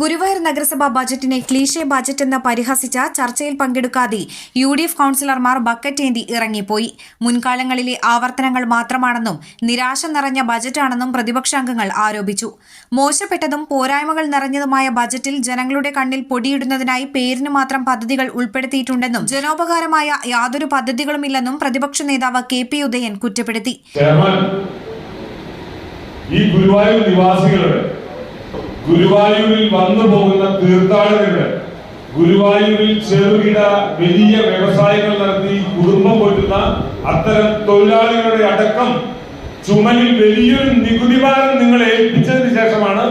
Guruvayur നഗരസഭാ ബജറ്റിനെ cliche budget എന്ന് പരിഹസിച്ച ചർച്ചയിൽ പങ്കെടുക്കാതെ യു ഡി എഫ് കൌൺസിലർമാർ ബക്കറ്റേന്തി ഇറങ്ങിപ്പോയി. മുൻകാലങ്ങളിലെ ആവർത്തനങ്ങൾ മാത്രമാണെന്നും നിരാശ നിറഞ്ഞ ബജറ്റാണെന്നും പ്രതിപക്ഷാംഗങ്ങൾ ആരോപിച്ചു. മോശപ്പെട്ടതും പോരായ്മകൾ നിറഞ്ഞതുമായ ബജറ്റിൽ ജനങ്ങളുടെ കണ്ണിൽ പൊടിയിടുന്നതിനായി പേരിന് മാത്രം പദ്ധതികൾ ഉൾപ്പെടുത്തിയിട്ടുണ്ടെന്നും ജനോപകാരമായ യാതൊരു പദ്ധതികളുമില്ലെന്നും പ്രതിപക്ഷ നേതാവ് കെ പി ഉദയൻ കുറ്റപ്പെടുത്തി. ഗുരുവായൂരിൽ വന്നു പോകുന്ന തീർത്ഥാടകരുടെ ഗുരുവായൂരിൽ ചെറുകിട വലിയ വ്യവസായങ്ങൾ നടത്തി കുടുംബം പോറ്റുന്ന അത്തരം തൊഴിലാളികളുടെ അടക്കം ചുമലിൽ വലിയൊരു നികുതി ഭാരം നിങ്ങൾ ഏൽപ്പിച്ചതിന് ശേഷമാണ്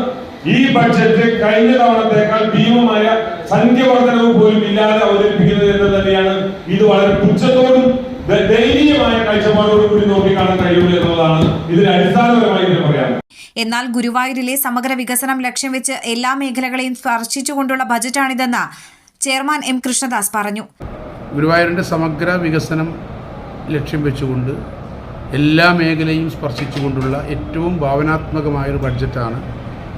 ഈ ബഡ്ജറ്റ് കഴിഞ്ഞ തവണത്തേക്കാൾ ഭീമമായ സംഖ്യവർദ്ധനവ് പോലും ഇല്ലാതെ അവതരിപ്പിക്കുന്നത് എന്ന് തന്നെയാണ് ഇത് വളരെ പുച്ഛത്തോടും ദയനീയമായ കാഴ്ചപ്പാടോടും കൂടി നോക്കിക്കാണാൻ കഴിയുള്ളൂ എന്നുള്ളതാണ്. ഇതിന് അടിസ്ഥാനപരമായി എന്നാൽ ഗുരുവായൂരിലെ സമഗ്ര വികസനം ലക്ഷ്യം വെച്ച് എല്ലാ മേഖലകളെയും സ്പർശിച്ചുകൊണ്ടുള്ള ബജറ്റാണിതെന്ന് ചെയർമാൻ എം കൃഷ്ണദാസ് പറഞ്ഞു. ഗുരുവായൂരിന്റെ സമഗ്ര വികസനം ലക്ഷ്യം വെച്ചുകൊണ്ട് എല്ലാ മേഖലയും സ്പർശിച്ചുകൊണ്ടുള്ള ഏറ്റവും ഭാവനാത്മകമായൊരു ബഡ്ജറ്റാണ്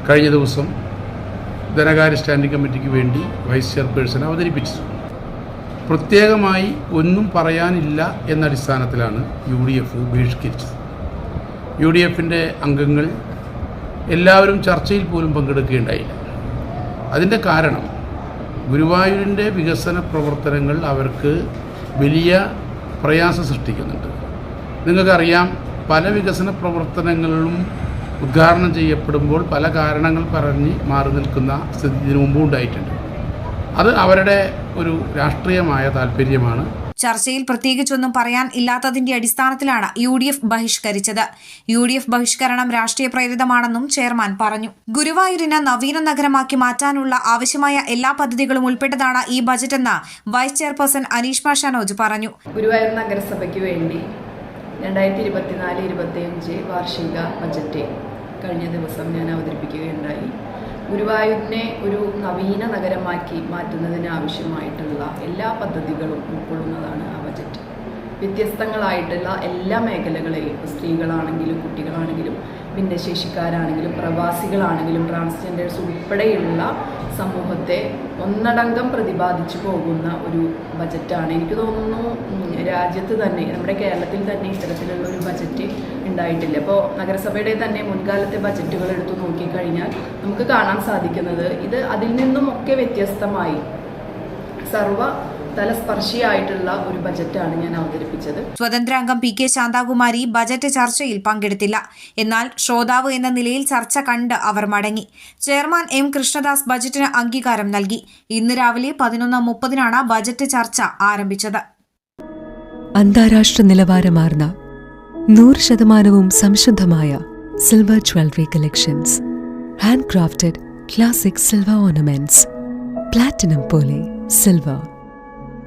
കഴിഞ്ഞ ദിവസം ധനകാര്യ സ്റ്റാൻഡിംഗ് കമ്മിറ്റിക്ക് വേണ്ടി വൈസ് ചെയർപേഴ്സൺ അവതരിപ്പിച്ചത്. പ്രത്യേകമായി ഒന്നും പറയാനില്ല എന്ന അടിസ്ഥാനത്തിലാണ് യു ഡി എഫ് ബഹിഷ്കരിച്ചത് യു ഡി എഫിന്റെ അംഗങ്ങൾ എല്ലാവരും ചർച്ചയിൽ പോലും പങ്കെടുക്കുകയുണ്ടായില്ല. അതിന്റെ കാരണം ഗുരുവായൂരിന്റെ വികസന പ്രവർത്തനങ്ങൾ അവർക്ക് വലിയ പ്രയാസം സൃഷ്ടിക്കുന്നുണ്ട്. നിങ്ങൾക്കറിയാം പല വികസന പ്രവർത്തനങ്ങളിലും ഉദ്ഘാടനം ചെയ്യപ്പെടുമ്പോൾ പല കാരണങ്ങൾ പറഞ്ഞ് മാറി നിൽക്കുന്ന സ്ഥിതി ഇതിനു മുമ്പും ഉണ്ടായിട്ടുണ്ട്. അത് അവരുടെ ഒരു രാഷ്ട്രീയമായ താല്പര്യമാണ്. ചർച്ചയിൽ പ്രത്യേകിച്ചൊന്നും പറയാൻ ഇല്ലാത്തതിന്റെ അടിസ്ഥാനത്തിലാണ് യു ഡി എഫ് ബഹിഷ്കരിച്ചത്. യു ഡി എഫ് ബഹിഷ്കരണം രാഷ്ട്രീയ പ്രേരിതമാണെന്നും ചെയർമാൻ പറഞ്ഞു. ഗുരുവായൂരിനെ നവീന നഗരമാക്കി മാറ്റാനുള്ള ആവശ്യമായ എല്ലാ പദ്ധതികളും ഉൾപ്പെട്ടതാണ് ഈ ബജറ്റെന്ന് വൈസ് ചെയർപേഴ്സൺ അനീഷ് ഷനോജ് പറഞ്ഞു. ഗുരുവായൂർ നഗരസഭയ്ക്ക് വേണ്ടി രണ്ടായിരത്തി ഇരുപത്തിനാല് ഇരുപത്തിയഞ്ച് വാർഷിക ബജറ്റ് കഴിഞ്ഞ ദിവസം ഞാൻ അവതരിപ്പിക്കുകയുണ്ടായി. ഗുരുവായൂരിനെ ഒരു നവീന നഗരമാക്കി മാറ്റുന്നതിന് ആവശ്യമായിട്ടുള്ള എല്ലാ പദ്ധതികളും ഉൾക്കൊള്ളുന്നതാണ് ആ ബജറ്റ്. വ്യത്യസ്തങ്ങളായിട്ടുള്ള എല്ലാ മേഖലകളെയും ഇപ്പോൾ സ്ത്രീകളാണെങ്കിലും കുട്ടികളാണെങ്കിലും ഭിന്നശേഷിക്കാരാണെങ്കിലും പ്രവാസികളാണെങ്കിലും ട്രാൻസ്ജെൻഡേഴ്സ് ഉൾപ്പെടെയുള്ള സമൂഹത്തെ ഒന്നടങ്കം പ്രതിപാദിച്ചു പോകുന്ന ഒരു ബജറ്റാണ്. എനിക്ക് തോന്നുന്നു രാജ്യത്ത് തന്നെ നമ്മുടെ കേരളത്തിൽ തന്നെ ഇത്തരത്തിലുള്ള ഒരു ബജറ്റ് ഉണ്ടായിട്ടില്ല. അപ്പോൾ നഗരസഭയുടെ തന്നെ മുൻകാലത്തെ ബജറ്റുകൾ എടുത്തു നോക്കിക്കഴിഞ്ഞാൽ നമുക്ക് കാണാൻ സാധിക്കുന്നത് ഇത് അതിൽ നിന്നുമൊക്കെ വ്യത്യസ്തമായി സർവ തലസ്പർശിയായിട്ടുള്ള ഒരു ബജറ്റാണ് ഞാൻ അവതരിപ്പിച്ചത്. സ്വതന്ത്രാംഗം പി കെ ശാന്താകുമാരി ബജറ്റ് ചർച്ചയിൽ പങ്കെടുത്തില്ല. എന്നാൽ ശ്രോതാവ് എന്ന നിലയിൽ ചർച്ച കണ്ട് അവർ മടങ്ങി. ചെയർമാൻ എം കൃഷ്ണദാസ് ബജറ്റിന് അംഗീകാരം നൽകി. ഇന്ന് രാവിലെ പതിനൊന്ന് മുപ്പതിനാണ് ബജറ്റ് ചർച്ച ആരംഭിച്ചത്. അന്താരാഷ്ട്ര നിലവാരമാർന്ന നൂറ് ശതമാനവും സംശുദ്ധമായ silver jewellery collections. Handcrafted classic silver ornaments. Platinum പോലെ silver.